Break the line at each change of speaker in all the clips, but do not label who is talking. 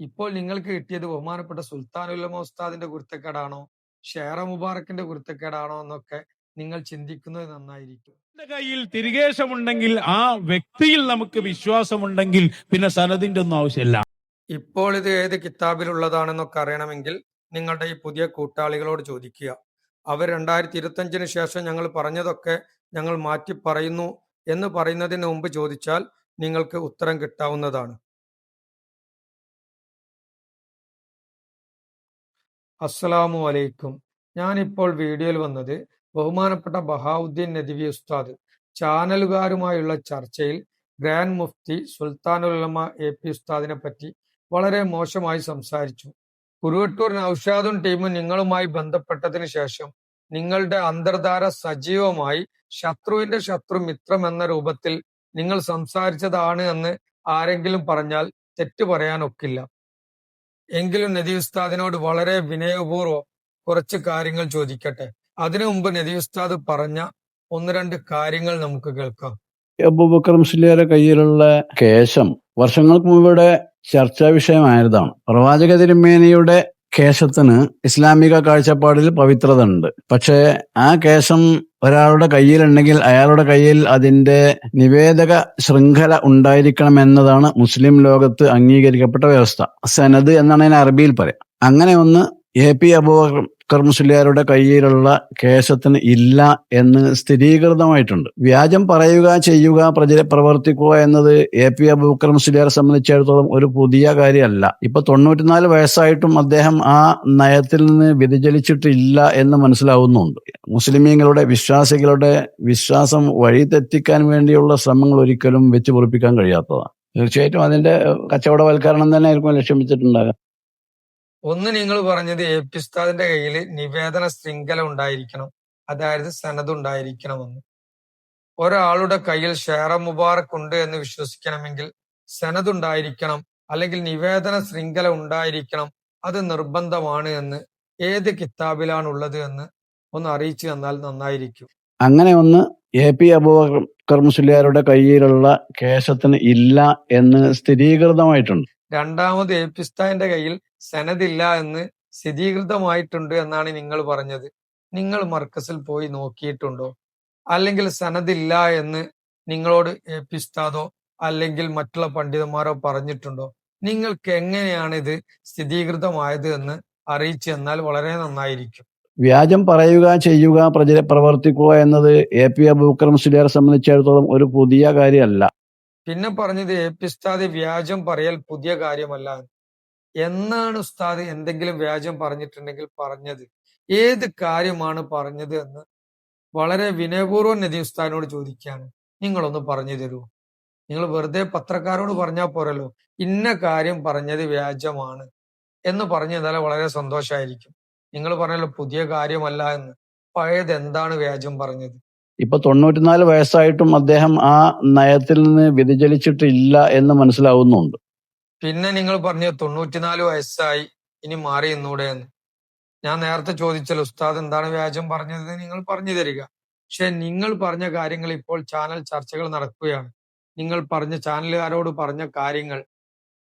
ഇപ്പോൾ നിങ്ങൾക്ക് കിട്ടിയത് ബഹുമാനപ്പെട്ട സുൽത്താനുല്ലമ ഉസ്താദിന്റെ കുരുത്തക്കേടാണോ? ഷേറ മുബാറക്കിന്റെ കുരുത്തക്കേടാണോ എന്നൊക്കെ നിങ്ങൾ ചിന്തിക്കുന്നത് നന്നായിരിക്കും.
കയ്യിൽ തിരികേശമുണ്ടെങ്കിൽ ആ വ്യക്തിയിൽ നമുക്ക് വിശ്വാസമുണ്ടെങ്കിൽ പിന്നെ സനദിന്റെ ഒന്നും ആവശ്യമില്ല.
ഇപ്പോൾ ഇത് ഏത് കിതാബിലുള്ളതാണെന്നൊക്കെ അറിയണമെങ്കിൽ നിങ്ങളുടെ ഈ പുതിയ കൂട്ടാളികളോട് ചോദിക്കുക. അവർ രണ്ടായിരത്തി ഇരുപത്തഞ്ചിന് ശേഷം ഞങ്ങൾ പറഞ്ഞതൊക്കെ ഞങ്ങൾ മാറ്റി പറയുന്നു എന്ന് പറയുന്നതിന് മുമ്പ് ചോദിച്ചാൽ നിങ്ങൾക്ക് ഉത്തരം കിട്ടാവുന്നതാണ്. അസ്സലാമു അലൈക്കും. ഞാനിപ്പോൾ വീഡിയോയിൽ വന്നത് ബഹുമാനപ്പെട്ട ബഹാവുദ്ദീൻ നദിവി ഉസ്താദ് ചാനലുകാരുമായുള്ള ചർച്ചയിൽ ഗ്രാൻഡ് മുഫ്തി സുൽത്താനുലമ എ പി ഉസ്താദിനെ പറ്റി വളരെ മോശമായി സംസാരിച്ചു. കുരുവട്ടൂർ നൌഷാദും ടീമും നിങ്ങളുമായി ബന്ധപ്പെട്ടതിന് ശേഷം നിങ്ങളുടെ അന്തർധാര സജീവമായി ശത്രുവിന്റെ ശത്രു മിത്രം എന്ന രൂപത്തിൽ നിങ്ങൾ സംസാരിച്ചതാണ് എന്ന് ആരെങ്കിലും പറഞ്ഞാൽ തെറ്റു പറയാൻ ഒക്കില്ല എങ്കിലും നദി ഉസ്താദിനോട് വളരെ വിനയപൂർവം കുറച്ച് കാര്യങ്ങൾ ചോദിക്കട്ടെ. അതിനു മുമ്പ് നദി ഉസ്താദ് പറഞ്ഞ ഒന്ന് രണ്ട് കാര്യങ്ങൾ നമുക്ക് കേൾക്കാം.
അബൂബക്കർ മുസ്ലിയാരെ കയ്യിലുള്ള കേശം വർഷങ്ങൾക്ക് മുമ്പ് ഇവിടെ ചർച്ചാ വിഷയമായതാണ്. പ്രവാചക തിരുമേനിയുടെ കേശത്തിന് ഇസ്ലാമിക കാഴ്ചപ്പാടിൽ പവിത്രത ഉണ്ട് പക്ഷേ ആ കേശം ഒരാളുടെ കയ്യിലുണ്ടെങ്കിൽ അയാളുടെ കയ്യിൽ അതിന്റെ നിവേദക ശൃംഖല ഉണ്ടായിരിക്കണം എന്നതാണ് മുസ്ലിം ലോകത്ത് അംഗീകരിക്കപ്പെട്ട വ്യവസ്ഥ. സനദ് എന്നാണ് ഞാൻ അറബിയിൽ പറയാം. അങ്ങനെ ഒന്ന് എ പി അബൂബക്കർ മുസ്ലിയാരുടെ കയ്യിലുള്ള കേശത്തിന് ഇല്ല എന്ന് സ്ഥിരീകൃതമായിട്ടുണ്ട്. വ്യാജം പറയുക ചെയ്യുക പ്രചര പ്രവർത്തിക്കുക എന്നത് എ പി അബൂബക്കർ മുസ്ലിയാരെ സംബന്ധിച്ചിടത്തോളം ഒരു പുതിയ കാര്യമല്ല. ഇപ്പൊ തൊണ്ണൂറ്റിനാല് വയസ്സായിട്ടും അദ്ദേഹം ആ നയത്തിൽ നിന്ന് വ്യതിചലിച്ചിട്ടില്ല എന്ന് മനസ്സിലാവുന്നുണ്ട്. മുസ്ലിമീങ്ങളുടെ വിശ്വാസികളുടെ വിശ്വാസം വഴിതെറ്റിക്കാൻ വേണ്ടിയുള്ള ശ്രമങ്ങൾ ഒരിക്കലും വെച്ചുപൊറിപ്പിക്കാൻ കഴിയാത്തതാണ്. തീർച്ചയായിട്ടും അതിന്റെ കച്ചവടവൽക്കരണം തന്നെ ആയിരിക്കും ലക്ഷ്യം വെച്ചിട്ടുണ്ടാകുക
ഒന്ന് നിങ്ങൾ പറഞ്ഞത് എ പി ഉസ്താദിന്റെ കയ്യിൽ നിവേദന ശൃംഖല ഉണ്ടായിരിക്കണം. അതായത് സനത് ഉണ്ടായിരിക്കണമെന്ന്. ഒരാളുടെ കയ്യിൽ ഷേറ മുബാറക് ഉണ്ട് എന്ന് വിശ്വസിക്കണമെങ്കിൽ സനത് ഉണ്ടായിരിക്കണം അല്ലെങ്കിൽ നിവേദന ശൃംഖല ഉണ്ടായിരിക്കണം. അത് നിർബന്ധമാണ് എന്ന് ഏത് കിതാബിലാണ് ഉള്ളത് എന്ന് ഒന്ന് അറിയിച്ചു തന്നാൽ നന്നായിരിക്കും.
അങ്ങനെ ഒന്ന് എ പി അബൂബക്കർ മുസ്ലിയാരുടെ കയ്യിലുള്ള കേശത്തിന് ഇല്ല എന്ന് സ്ഥിരീകൃതമായിട്ടുണ്ട്.
രണ്ടാമത് എ പി ഉസ്താദിന്റെ കയ്യിൽ സനദില്ല എന്ന് സ്ഥിരീകൃതമായിട്ടുണ്ട് എന്നാണ് നിങ്ങൾ പറഞ്ഞത്. നിങ്ങൾ മർക്കസിൽ പോയി നോക്കിയിട്ടുണ്ടോ? അല്ലെങ്കിൽ സനദില്ല എന്ന് നിങ്ങളോട് എ അല്ലെങ്കിൽ മറ്റുള്ള പണ്ഡിതന്മാരോ പറഞ്ഞിട്ടുണ്ടോ? നിങ്ങൾക്ക് എങ്ങനെയാണ് ഇത് സ്ഥിരീകൃതമായത് എന്ന് അറിയിച്ചു തന്നാൽ വളരെ നന്നായിരിക്കും.
വ്യാജം പറയുക ചെയ്യുക പ്രചര പ്രവർത്തിക്കുക എന്നത് എ പി അബൂബക്കർ മുസ്ലിയാരെ സംബന്ധിച്ചിടത്തോളം ഒരു പുതിയ കാര്യമല്ല.
പിന്നെ പറഞ്ഞത് എ പി ഉസ്താദ് വ്യാജം പറയൽ പുതിയ കാര്യമല്ല. എന്നാണ് ഉസ്താദ് എന്തെങ്കിലും വ്യാജം പറഞ്ഞിട്ടുണ്ടെങ്കിൽ പറഞ്ഞത്? ഏത് കാര്യമാണ് പറഞ്ഞത് എന്ന് വളരെ വിനയപൂർവം നദി ഉസ്താദിനോട് ചോദിക്കുകയാണ്. നിങ്ങളൊന്ന് പറഞ്ഞു തരൂ. നിങ്ങൾ വെറുതെ പത്രക്കാരോട് പറഞ്ഞാൽ പോരല്ലോ. ഇന്ന കാര്യം പറഞ്ഞത് വ്യാജമാണ് എന്ന് പറഞ്ഞു തന്നാൽ വളരെ സന്തോഷമായിരിക്കും നിങ്ങൾ പറഞ്ഞല്ലോ പുതിയ കാര്യമല്ല എന്ന്. പഴയത് എന്താണ് വ്യാജം പറഞ്ഞത്?
ഇപ്പൊ തൊണ്ണൂറ്റിനാല് വയസ്സായിട്ടും അദ്ദേഹം ആ നയത്തിൽ നിന്ന് വ്യതിചലിച്ചിട്ടില്ല എന്ന് മനസ്സിലാവുന്നുണ്ട്.
പിന്നെ നിങ്ങൾ പറഞ്ഞ തൊണ്ണൂറ്റിനാല് വയസ്സായി ഇനി മാറി എന്നൂടെ എന്ന് ഞാൻ നേരത്തെ ചോദിച്ചല്ലോ ഉസ്താദ് എന്താണ് വ്യാജം പറഞ്ഞത്? നിങ്ങൾ പറഞ്ഞു തരിക. പക്ഷെ നിങ്ങൾ പറഞ്ഞ കാര്യങ്ങൾ ഇപ്പോൾ ചാനൽ ചർച്ചകൾ നടക്കുകയാണ്. നിങ്ങൾ പറഞ്ഞ ചാനലുകാരോട് പറഞ്ഞ കാര്യങ്ങൾ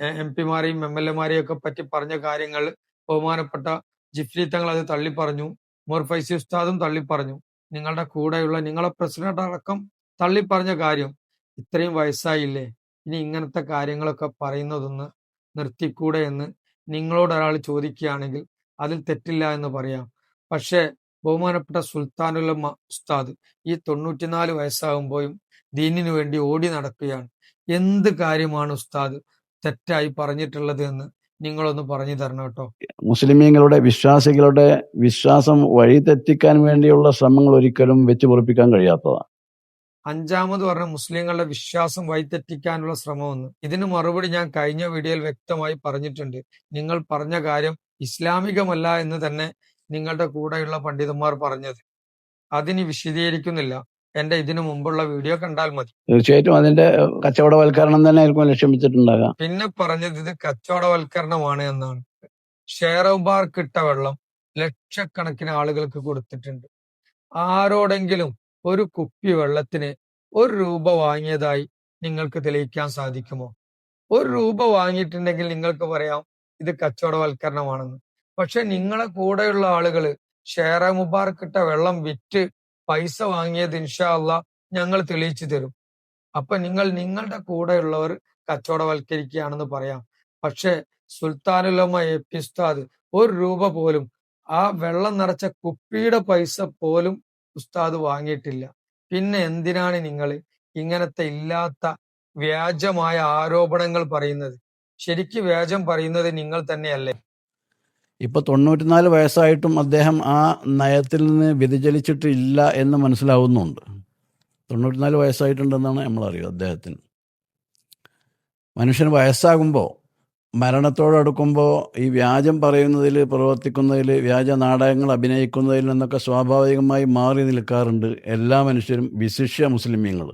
എം പിമാരെയും എം എൽ എമാരെയും ഒക്കെ പറ്റി പറഞ്ഞ കാര്യങ്ങൾ ബഹുമാനപ്പെട്ട ജിഫ്രി തങ്ങൾ അത് തള്ളിപ്പറഞ്ഞു ഉമർ ഫൈസി ഉസ്താദും തള്ളിപ്പറഞ്ഞു. നിങ്ങളുടെ കൂടെയുള്ള നിങ്ങളെ പ്രസിഡന്റ് അടക്കം തള്ളിപ്പറഞ്ഞ കാര്യം ഇത്രയും വയസ്സായില്ലേ? ഇനി ഇങ്ങനത്തെ കാര്യങ്ങളൊക്കെ പറയുന്നതൊന്ന് നിർത്തിക്കൂടെ എന്ന് നിങ്ങളോട് ഒരാൾ ചോദിക്കുകയാണെങ്കിൽ അതിൽ തെറ്റില്ല എന്ന് പറയാം. പക്ഷേ ബഹുമാനപ്പെട്ട സുൽത്താനുള്ള ഉസ്താദ് ഈ തൊണ്ണൂറ്റിനാല് വയസ്സാകുമ്പോഴും ദീനിനു വേണ്ടി ഓടി നടക്കുകയാണ്. എന്ത് കാര്യമാണ് ഉസ്താദ് തെറ്റായി പറഞ്ഞിട്ടുള്ളത് എന്ന് നിങ്ങളൊന്ന് പറഞ്ഞു തരണം കേട്ടോ.
മുസ്ലിമീങ്ങളുടെ വിശ്വാസികളുടെ വിശ്വാസം വഴി തെറ്റിക്കാൻ വേണ്ടിയുള്ള ശ്രമങ്ങൾ ഒരിക്കലും വെച്ചു പൊറിപ്പിക്കാൻ കഴിയാത്തതാണ്.
അഞ്ചാമത് പറഞ്ഞ മുസ്ലിങ്ങളുടെ വിശ്വാസം വഴിതെറ്റിക്കാനുള്ള ശ്രമമെന്ന്. ഇതിന് മറുപടി ഞാൻ കഴിഞ്ഞ വീഡിയോയിൽ വ്യക്തമായി പറഞ്ഞിട്ടുണ്ട്. നിങ്ങൾ പറഞ്ഞ കാര്യം ഇസ്ലാമികമല്ല എന്ന് തന്നെ നിങ്ങളുടെ കൂടെയുള്ള പണ്ഡിതന്മാർ പറഞ്ഞത്. അതിന് വിശദീകരിക്കുന്നില്ല. എന്റെ ഇതിനു മുമ്പുള്ള വീഡിയോ കണ്ടാൽ മതി.
തീർച്ചയായിട്ടും അതിന്റെ കച്ചവടവൽക്കരണം തന്നെ ആയിരിക്കും ലക്ഷ്യം വെച്ചിട്ടുണ്ടാകാം
പിന്നെ പറഞ്ഞത് ഇത് കച്ചവടവൽക്കരണമാണ് എന്നാണ്. ഷെയർബാർ കിട്ട വെള്ളം ലക്ഷക്കണക്കിന് ആളുകൾക്ക് കൊടുത്തിട്ടുണ്ട്. ആരോടെങ്കിലും ഒരു കുപ്പി വെള്ളത്തിന് ഒരു രൂപ വാങ്ങിയതായി നിങ്ങൾക്ക് തെളിയിക്കാൻ സാധിക്കുമോ? ഒരു രൂപ വാങ്ങിയിട്ടുണ്ടെങ്കിൽ നിങ്ങൾക്ക് പറയാം ഇത് കച്ചവടവൽക്കരണമാണെന്ന്. പക്ഷെ നിങ്ങളെ കൂടെയുള്ള ആളുകൾ ഷേറ മുബാർക്ക് ഇട്ട വെള്ളം വിറ്റ് പൈസ വാങ്ങിയത് ഇൻഷാ അള്ളാ ഞങ്ങൾ തെളിയിച്ചു തരും. അപ്പൊ നിങ്ങൾ നിങ്ങളുടെ കൂടെയുള്ളവർ കച്ചവടവൽക്കരിക്കുകയാണെന്ന് പറയാം. പക്ഷെ സുൽത്താനുലമ എ പി ഒരു രൂപ പോലും ആ വെള്ളം നിറച്ച കുപ്പിയുടെ പൈസ പോലും ഉസ്താദ് വാങ്ങിയിട്ടില്ല. പിന്നെ എന്തിനാണ് നിങ്ങൾ ഇങ്ങനത്തെ ഇല്ലാത്ത വ്യാജമായ ആരോപണങ്ങൾ പറയുന്നത്? ശരിക്ക് വ്യാജം പറയുന്നത് നിങ്ങൾ തന്നെയല്ലേ?
ഇപ്പൊ തൊണ്ണൂറ്റിനാല് വയസ്സായിട്ടും അദ്ദേഹം ആ നയത്തിൽ നിന്ന് വ്യതിചലിച്ചിട്ടില്ല എന്ന് മനസ്സിലാവുന്നുണ്ട്. തൊണ്ണൂറ്റിനാല് വയസ്സായിട്ടുണ്ടെന്നാണ് നമ്മൾ അറിയുക അദ്ദേഹത്തിന്. മനുഷ്യന് വയസ്സാകുമ്പോൾ മരണത്തോടടുക്കുമ്പോൾ ഈ വ്യാജം പറയുന്നതിൽ പ്രവർത്തിക്കുന്നതിൽ വ്യാജ നാടകങ്ങൾ അഭിനയിക്കുന്നതിൽ നിന്നൊക്കെ സ്വാഭാവികമായി മാറി നിൽക്കാറുണ്ട് എല്ലാ മനുഷ്യരും വിശിഷ്യ മുസ്ലിമീങ്ങൾ.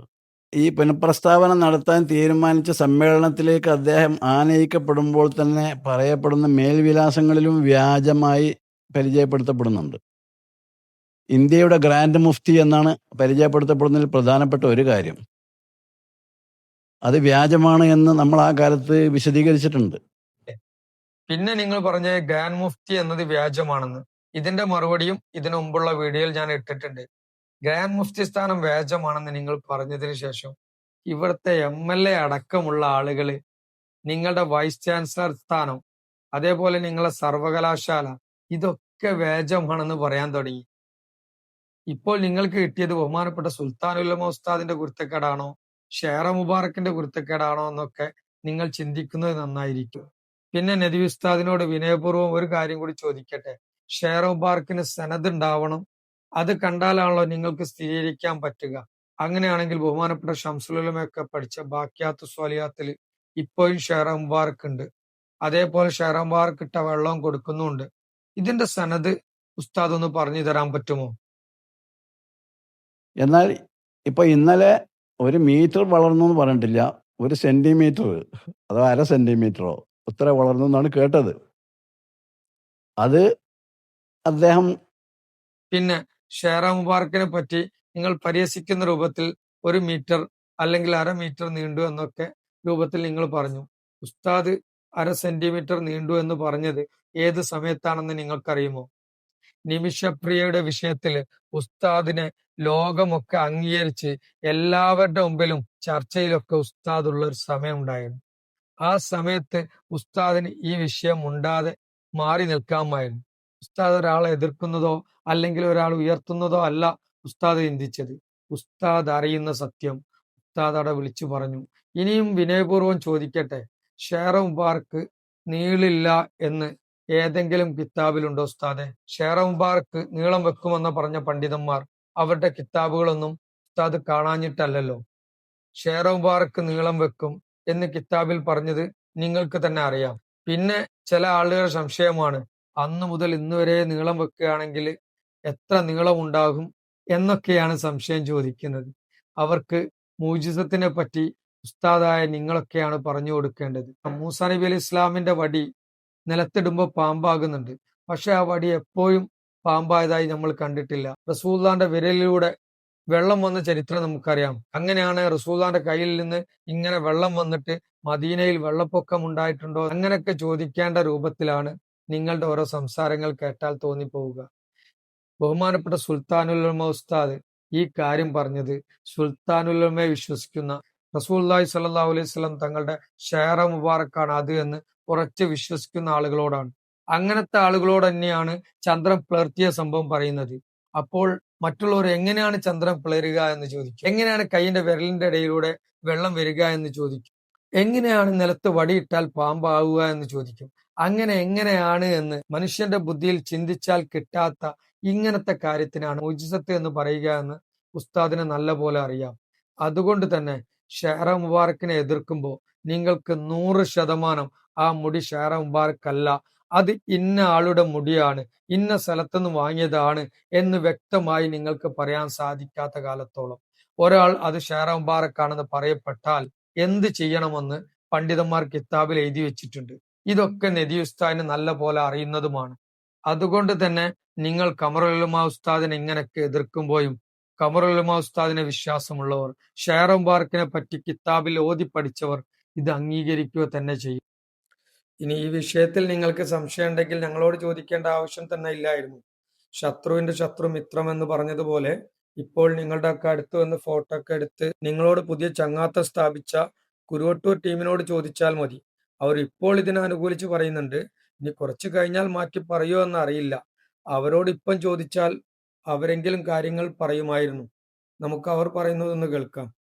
ഈ പുനഃപ്രസ്താവന നടത്താൻ തീരുമാനിച്ച സമ്മേളനത്തിലേക്ക് അദ്ദേഹം ആനയിക്കപ്പെടുമ്പോൾ തന്നെ പറയപ്പെടുന്ന മേൽവിലാസങ്ങളിലും വ്യാജമായി പരിചയപ്പെടുത്തപ്പെടുന്നുണ്ട്. ഇന്ത്യയുടെ ഗ്രാൻഡ് മുഫ്തി എന്നാണ് പരിചയപ്പെടുത്തപ്പെടുന്നതിൽ പ്രധാനപ്പെട്ട ഒരു കാര്യം. അത് വ്യാജമാണ് എന്ന് നമ്മൾ ആ കാലത്ത് വിശദീകരിച്ചിട്ടുണ്ട്.
പിന്നെ നിങ്ങൾ പറഞ്ഞ ഗാൻ മുഫ്തി എന്നത് വ്യാജമാണെന്ന്. ഇതിന്റെ മറുപടിയും ഇതിനു മുമ്പുള്ള വീഡിയോയിൽ ഞാൻ ഇട്ടിട്ടുണ്ട്. ഗാൻ മുഫ്തി സ്ഥാനം വ്യാജമാണെന്ന് നിങ്ങൾ പറഞ്ഞതിന് ശേഷം ഇവിടുത്തെ എം എൽ എ അടക്കമുള്ള ആളുകൾ നിങ്ങളുടെ വൈസ് ചാൻസലർ സ്ഥാനം അതേപോലെ നിങ്ങളെ സർവകലാശാല ഇതൊക്കെ വ്യാജമാണെന്ന് പറയാൻ തുടങ്ങി. ഇപ്പോൾ നിങ്ങൾക്ക് കിട്ടിയത് ബഹുമാനപ്പെട്ട സുൽത്താനുല്ലമ ഉസ്താദിന്റെ കുരുത്തക്കേടാണോ? ഷേറ മുബാറക്കിന്റെ കുരുത്തക്കേടാണോ എന്നൊക്കെ നിങ്ങൾ ചിന്തിക്കുന്നത് നന്നായിരിക്കും. പിന്നെ നദി ഉസ്താദിനോട് വിനയപൂർവം ഒരു കാര്യം കൂടി ചോദിക്കട്ടെ. ഷേറ മുബാറക്കിന് സനദ് ഉണ്ടാവണം. അത് കണ്ടാലാണല്ലോ നിങ്ങൾക്ക് സ്ഥിരീകരിക്കാൻ പറ്റുക. അങ്ങനെയാണെങ്കിൽ ബഹുമാനപ്പെട്ട ഷംസുലമയൊക്കെ പഠിച്ച ബാക്കിയാത്ത് സ്വാലിയാത്തിൽ ഇപ്പോഴും ഷേറ മുബാറക്ക് ഉണ്ട് അതേപോലെ ഷേറ മുബാറക്ക് ഇട്ട വെള്ളവും കൊടുക്കുന്നുണ്ട് ഇതിന്റെ സനദ് ഉസ്താദ് ഒന്ന് പറഞ്ഞു തരാൻ പറ്റുമോ?
എന്നാൽ ഇപ്പൊ ഇന്നലെ ഒരു മീറ്റർ വളർന്നു എന്ന് പറഞ്ഞിട്ടില്ല. ഒരു സെന്റിമീറ്റർ. അതോ അര സെന്റിമീറ്ററോ. ഇത്ര വളർന്നു എന്നാണ് കേട്ടത്. അത് അദ്ദേഹം
പിന്നെ ഷേറ മുബാറക്കിനെ പറ്റി നിങ്ങൾ പരിഹസിക്കുന്ന രൂപത്തിൽ ഒരു മീറ്റർ അല്ലെങ്കിൽ അര മീറ്റർ നീണ്ടു എന്നൊക്കെ രൂപത്തിൽ നിങ്ങൾ പറഞ്ഞു. ഉസ്താദ് അര സെന്റിമീറ്റർ നീണ്ടു എന്ന് പറഞ്ഞത് ഏത് സമയത്താണെന്ന് നിങ്ങൾക്കറിയുമോ? നിമിഷപ്രിയയുടെ വിഷയത്തിൽ ഉസ്താദിനെ ലോകമൊക്കെ അംഗീകരിച്ച് എല്ലാവരുടെ മുമ്പിലും ചർച്ചയിലൊക്കെ ഉസ്താദ് ഉള്ള ഒരു സമയം ഉണ്ടായിരുന്നു ആ സമയത്ത് ഉസ്താദിന് ഈ വിഷയം ഉണ്ടാതെ മാറി നിൽക്കാമായിരുന്നു. ഉസ്താദ് ഒരാളെ എതിർക്കുന്നതോ അല്ലെങ്കിൽ ഒരാൾ ഉയർത്തുന്നതോ അല്ല ഉസ്താദ് ചിന്തിച്ചത്. ഉസ്താദ് അറിയുന്ന സത്യം ഉസ്താദ് അവിടെ വിളിച്ചു പറഞ്ഞു. ഇനിയും വിനയപൂർവം ചോദിക്കട്ടെ? ഷേറ മുബാർക്ക് നീളില്ല എന്ന് ഏതെങ്കിലും കിതാബിലുണ്ടോ ഉസ്താദെ? ഷേറ നീളം വെക്കുമെന്ന് പറഞ്ഞ പണ്ഡിതന്മാർ അവരുടെ കിതാബുകളൊന്നും ഉസ്താദ് കാണാഞ്ഞിട്ടല്ലല്ലോ. ഷേറ നീളം വെക്കും എന്ന് കിതാബിൽ പറഞ്ഞത് നിങ്ങൾക്ക് തന്നെ അറിയാം. പിന്നെ ചില ആളുകളുടെ സംശയമാണ് അന്ന് മുതൽ ഇന്ന് വരെ നീളം വെക്കുകയാണെങ്കിൽ എത്ര നീളം ഉണ്ടാകും എന്നൊക്കെയാണ് സംശയം ചോദിക്കുന്നത്. അവർക്ക് മൂജിസത്തിനെ പറ്റി ഉസ്താദായ നിങ്ങളൊക്കെയാണ് പറഞ്ഞു കൊടുക്കേണ്ടത്. മൂസാ നബി അലി ഇസ്ലാമിന്റെ വടി നിലത്തിടുമ്പോൾ പാമ്പാകുന്നുണ്ട്. പക്ഷെ ആ വടി എപ്പോഴും പാമ്പായതായി നമ്മൾ കണ്ടിട്ടില്ല. റസൂല്ലാന്റെ വിരലിലൂടെ വെള്ളം വന്ന ചരിത്രം നമുക്കറിയാം. അങ്ങനെയാണ് റസൂല്ലാന്റെ കയ്യിൽ നിന്ന് ഇങ്ങനെ വെള്ളം വന്നിട്ട് മദീനയിൽ വെള്ളപ്പൊക്കം ഉണ്ടായിട്ടുണ്ടോ? അങ്ങനെയൊക്കെ ചോദിക്കേണ്ട രൂപത്തിലാണ് നിങ്ങളുടെ ഓരോ സംസാരങ്ങൾ കേട്ടാൽ തോന്നിപ്പോവുക. ബഹുമാനപ്പെട്ട സുൽത്താനുൽ ഉസ്താദ് ഈ കാര്യം പറഞ്ഞത് സുൽത്താനുല്ലമയെ വിശ്വസിക്കുന്ന റസൂല്ലായി സല്ലാ അലൈഹി സ്വലം തങ്ങളുടെ ഷേറ മുബാറക്കാണ് അത് എന്ന് ഉറച്ച് വിശ്വസിക്കുന്ന ആളുകളോടാണ്. അങ്ങനത്തെ ആളുകളോട് തന്നെയാണ് ചന്ദ്രൻ പിളർത്തിയ സംഭവം പറയുന്നത്. അപ്പോൾ മറ്റുള്ളവർ എങ്ങനെയാണ് ചന്ദ്രൻ പിളരുക എന്ന് ചോദിക്കും. എങ്ങനെയാണ് കൈയിന്റെ വിരലിന്റെ ഇടയിലൂടെ വെള്ളം വരിക എന്ന് ചോദിക്കും. എങ്ങനെയാണ് നിലത്ത് വടിയിട്ടാൽ പാമ്പാവുക എന്ന് ചോദിക്കും. അങ്ങനെ എങ്ങനെയാണ് എന്ന് മനുഷ്യന്റെ ബുദ്ധിയിൽ ചിന്തിച്ചാൽ കിട്ടാത്ത ഇങ്ങനത്തെ കാര്യത്തിനാണ് ഉജിസത്ത് എന്ന് പറയുക എന്ന് ഉസ്താദിനെ നല്ല പോലെ അറിയാം. അതുകൊണ്ട് തന്നെ ഷെഹറ മുബാറക്കിനെ എതിർക്കുമ്പോൾ നിങ്ങൾക്ക് നൂറ് ശതമാനം ആ മുടി ഷെഹറ മുബാറക്ക് അല്ല അത് ഇന്ന ആളുടെ മുടിയാണ് ഇന്ന സ്ഥലത്തു നിന്ന് വാങ്ങിയതാണ് എന്ന് വ്യക്തമായി നിങ്ങൾക്ക് പറയാൻ സാധിക്കാത്ത കാലത്തോളം. ഒരാൾ അത് ഷെഹറ മുബാറക്കാണെന്ന് പറയപ്പെട്ടാൽ എന്ത് ചെയ്യണമെന്ന് പണ്ഡിതന്മാർ കിതാബിൽ എഴുതി വെച്ചിട്ടുണ്ട്. ഇതൊക്കെ നദി ഉസ്താദിന് നല്ല പോലെ അറിയുന്നതുമാണ്. അതുകൊണ്ട് തന്നെ നിങ്ങൾ കമറുലുമാ ഉസ്താദിനെ ഇങ്ങനെയൊക്കെ എതിർക്കുമ്പോഴും കമറുലുമ ഉസ്താദിനെ വിശ്വാസമുള്ളവർ ഷെയർ ബാർക്കിനെ പറ്റി കിതാബിൽ ഓതി പഠിച്ചവർ ഇത് അംഗീകരിക്കുക തന്നെ ചെയ്യും. ഇനി ഈ വിഷയത്തിൽ നിങ്ങൾക്ക് സംശയം ഉണ്ടെങ്കിൽ ഞങ്ങളോട് ചോദിക്കേണ്ട ആവശ്യം തന്നെ ഇല്ലായിരുന്നു. ശത്രുവിന്റെ ശത്രു മിത്രം എന്ന് പറഞ്ഞതുപോലെ ഇപ്പോൾ നിങ്ങളുടെ ഒക്കെ അടുത്ത് വന്ന് ഫോട്ടോ ഒക്കെ എടുത്ത് നിങ്ങളോട് പുതിയ ചങ്ങാത്തം സ്ഥാപിച്ച കുരുവട്ടൂർ ടീമിനോട് ചോദിച്ചാൽ മതി. അവർ ഇപ്പോൾ ഇതിനെ അനുകൂലിച്ച് പറയുന്നുണ്ട്. ഇനി കുറച്ച് കഴിഞ്ഞാൽ മാറ്റി പറയുമോ എന്ന് അറിയില്ല. അവരോട് ഇപ്പം ചോദിച്ചാൽ അവരെങ്കിലും കാര്യങ്ങൾ പറയുമായിരുന്നു. നമുക്ക് അവർ പറയുന്നതൊന്ന് കേൾക്കാം.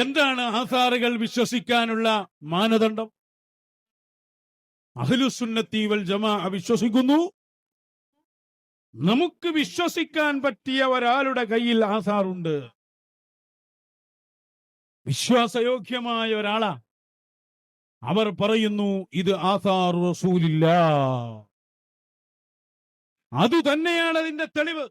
എന്താണ് ആസാറുകൾ വിശ്വസിക്കാനുള്ള മാനദണ്ഡം? അഹ്ലുസുന്നത്തി വൽ ജമാ വിശ്വസിക്കുന്നു. നമുക്ക് വിശ്വസിക്കാൻ പറ്റിയ ഒരാളുടെ കയ്യിൽ ആസാറുണ്ട്. വിശ്വാസയോഗ്യമായ ഒരാളാ. അവർ പറയുന്നു ഇത് ആധാർ റസൂലില്ല അത് തന്നെയാണ് അതിന്റെ തെളിവ്.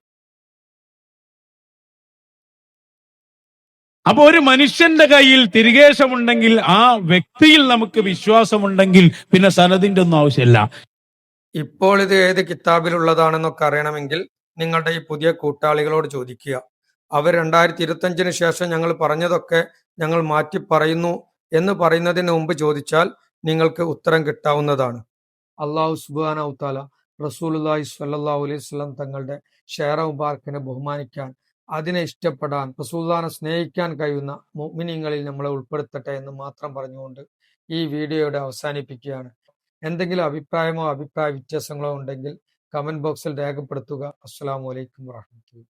അപ്പൊ ഒരു മനുഷ്യന്റെ കയ്യിൽ തിരികേശമുണ്ടെങ്കിൽ ആ വ്യക്തിയിൽ നമുക്ക് വിശ്വാസമുണ്ടെങ്കിൽ പിന്നെ സനദിന്റെ ഒന്നും ആവശ്യമില്ല.
ഇപ്പോൾ ഇത് ഏത് കിതാബിലുള്ളതാണെന്നൊക്കെ അറിയണമെങ്കിൽ നിങ്ങളുടെ ഈ പുതിയ കൂട്ടാളികളോട് ചോദിക്കുക. അവർ രണ്ടായിരത്തി ഇരുപത്തഞ്ചിന് ശേഷം ഞങ്ങൾ പറഞ്ഞതൊക്കെ ഞങ്ങൾ മാറ്റി പറയുന്നു എന്ന് പറയുന്നതിന് മുമ്പ് ചോദിച്ചാൽ നിങ്ങൾക്ക് ഉത്തരം കിട്ടാവുന്നതാണ്. അള്ളാഹു സുബാന റസൂലുല്ലാഹി സ്വല്ലല്ലാഹു അലൈഹി വസല്ലം തങ്ങളുടെ ഷേറ മുബാർക്കിനെ ബഹുമാനിക്കാൻ അതിനെ ഇഷ്ടപ്പെടാൻ റസൂല്ലാനെ സ്നേഹിക്കാൻ കഴിയുന്ന മുഅ്മിനീങ്ങളിൽ നമ്മളെ ഉൾപ്പെടുത്തട്ടെ എന്ന് മാത്രം പറഞ്ഞുകൊണ്ട് ഈ വീഡിയോയുടെ അവസാനിപ്പിക്കുകയാണ്. എന്തെങ്കിലും അഭിപ്രായമോ അഭിപ്രായ വ്യത്യാസങ്ങളോ ഉണ്ടെങ്കിൽ കമന്റ് ബോക്സിൽ രേഖപ്പെടുത്തുക. അസ്സാം വലൈക്കും വറഹ്മത്തുള്ളാഹി